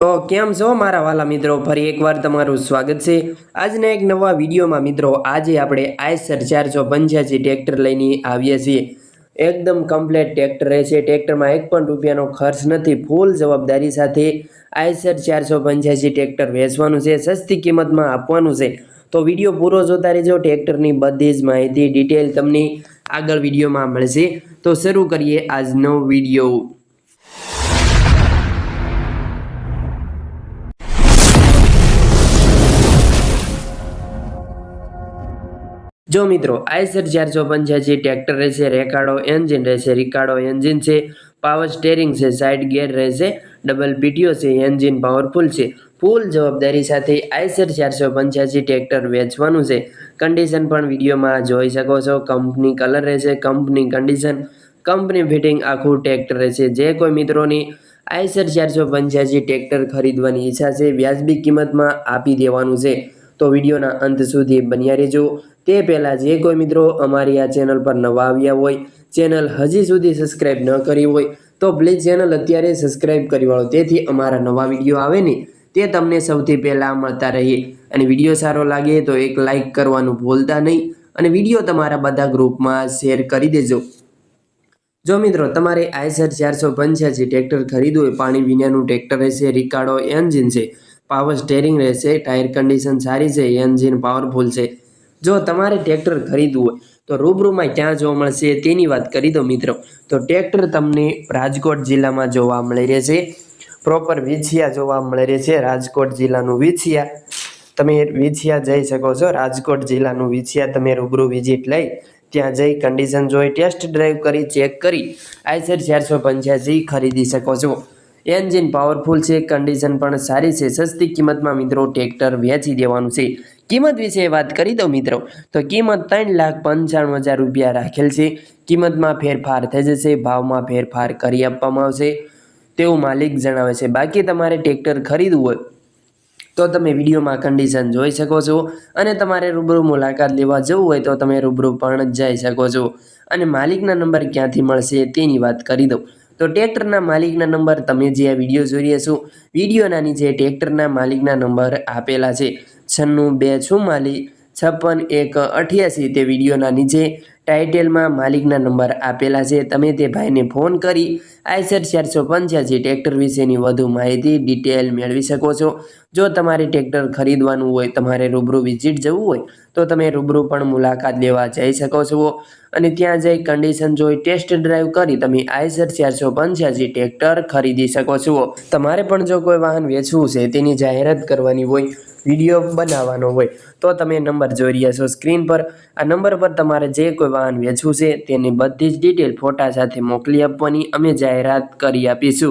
તો કેમ છો મારા વાલા મિત્રો? ફરી એકવાર તમારું સ્વાગત છે. આજના એક નવા વિડીયોમાં મિત્રો, આજે આપણે આઈસર ચારસો પંચ્યાસી ટ્રેક્ટર લઈને આવીએ છીએ. એકદમ કમ્પ્લેટ ટ્રેક્ટર છે. ટ્રેક્ટરમાં એક પણ રૂપિયાનો ખર્ચ નથી. ફૂલ જવાબદારી સાથે આઈસર ચારસો પંચ્યાસી ટ્રેક્ટર વેચવાનું છે. સસ્તી કિંમતમાં આપવાનું છે. તો વીડિયો પૂરો જોતા રહેજો. ટ્રેક્ટરની બધી જ માહિતી ડિટેલ તમને આગળ વિડીયોમાં મળશે. તો શરૂ કરીએ આજનો વીડિયો. જો મિત્રો આઈસર ચારસો પંચ્યાસી ટ્રેક્ટર રહેશે રેકાડો એન્જિન રહેશે રિકાડો એન્જિન છે પાવર સ્ટેરિંગ છે સાઇડ ગેર રહેશે ડબલ પીટીઓ છે એન્જિન પાવરફુલ છે. ફૂલ જવાબદારી સાથે આઈસર ચારસો પંચ્યાસી ટ્રેક્ટર વેચવાનું છે કન્ડિશન પણ વિડીયોમાં જોઈ શકો છો. કંપની કલર રહેશે કંપની કન્ડિશન કંપની ફિટિંગ આખું ટ્રેક્ટર રહેશે જે કોઈ મિત્રોની આઈસર ચારસો પંચ્યાસી ટ્રેક્ટર ખરીદવાની ઈચ્છા છે, વ્યાજબી કિંમતમાં આપી દેવાનું છે. તો વિડીયોના અંત સુધી બન્યા રહેજો. તે પહેલાં જે કોઈ મિત્રો અમારી આ ચેનલ પર નવા આવ્યા હોય, ચેનલ હજી સુધી સબસ્ક્રાઈબ ન કરી હોય, તો પ્લીઝ ચેનલ અત્યારે સબસ્ક્રાઈબ કરી વાળો. તેથી અમારા નવા વીડિયો આવે ને, તે તમને સૌથી પહેલાં મળતા રહીએ. અને વીડિયો સારો લાગે તો એક લાઇક કરવાનું ભૂલતા નહીં. અને વીડિયો તમારા બધા ગ્રુપમાં શેર કરી દેજો. જો મિત્રો, તમારે આઈસર ચારસો પંચ્યાસી ટ્રેક્ટર ખરીદવું હોય, પાણી વિનાનું ટ્રેક્ટર રહેશે રિકાર્ડો એન્જિન છે, પાવર સ્ટેરિંગ રહેશે, ટાયર કન્ડિશન સારી છે, એન્જિન પાવરફુલ છે. જો તમારે ટ્રેક્ટર ખરીદવું હોય, તો રૂબરૂમાં ક્યાં જોવા મળશે. તેની વાત કરી દો મિત્રો. તો ટ્રેક્ટર તમને રાજકોટ જિલ્લામાં જોવા મળી રહેશે. પ્રોપર વિછિયા જોવા મળી રહેશે. રાજકોટ જિલ્લાનું વિછિયા. તમે વિછિયા જઈ શકો છો. રાજકોટ જિલ્લાનું વિછિયા તમે રૂબરૂ વિઝિટ લઈ ત્યાં જઈ કન્ડિશન જોઈ ટેસ્ટ ડ્રાઈવ કરી ચેક કરી. આઈસર ચારસો પંચ્યાસી ખરીદી શકો છો. એન્જિન પાવરફુલ છે કન્ડિશન પણ સારી છે, સસ્તી કિંમતમાં મિત્રો ટ્રેક્ટર વેચી દેવાનું છે. કિંમત વિશે વાત કરી દો મિત્રો. તો કિંમત ત્રણ લાખ પંચાણું હજાર રૂપિયા રાખેલ છે. કિંમતમાં ફેરફાર થઈ જશે, ભાવમાં ફેરફાર કરી આપવામાં આવશે. તેવું માલિક જણાવે છે. બાકી તમારે ટ્રેક્ટર ખરીદવું હોય તો તમે વિડીયોમાં કન્ડિશન જોઈ શકો છો અને તમારે રૂબરૂ મુલાકાત લેવા જવું હોય તો તમે રૂબરૂ પણ જઈ શકો છો. અને માલિકના નંબર ક્યાંથી મળશે તેની વાત કરી દઉં. તો ટ્રેક્ટરના માલિકના નંબર તમે જે આ વીડિયો જોઈ રહ્યા છો, વિડીયોના નીચે ટ્રેક્ટરના માલિકના નંબર આપેલા છે. છન્નું બે ચુમ્માલીસ છપ્પન એક અઠ્યાસી તે વિડીયોના નીચે ટાઇટેલમાં માલિકના નંબર આપેલા છે. તમે તે ભાઈને ફોન કરી આઈસર ચારસો પંચ્યાસી ટ્રેક્ટર વિશેની વધુ માહિતી, ડિટેલ મેળવી શકો છો. જો તમારે ટ્રેક્ટર ખરીદવાનું હોય, તમારે રૂબરૂ વિઝિટ જવું હોય, તો તમે રૂબરૂ પણ મુલાકાત લેવા જઈ શકો છો. અને ત્યાં જઈ કન્ડિશન જોઈ ટેસ્ટ ડ્રાઈવ કરી તમે આઈસર ચારસો પંચ્યાસી ટ્રેક્ટર ખરીદી શકો છો. તમારે પણ જો કોઈ વાહન વેચવું છે, તેની જાહેરાત કરવાની હોય વીડિયો બનાવવાનો હોય, તો તમે નંબર જોઈ રહ્યા છો સ્ક્રીન પર. આ નંબર પર તમારે જે કોઈ વાહન વેચવું છે, તેની બધી જ ડિટેલ ફોટા સાથે મોકલી આપવાની. અમે જાહેરાત કરી આપીશું.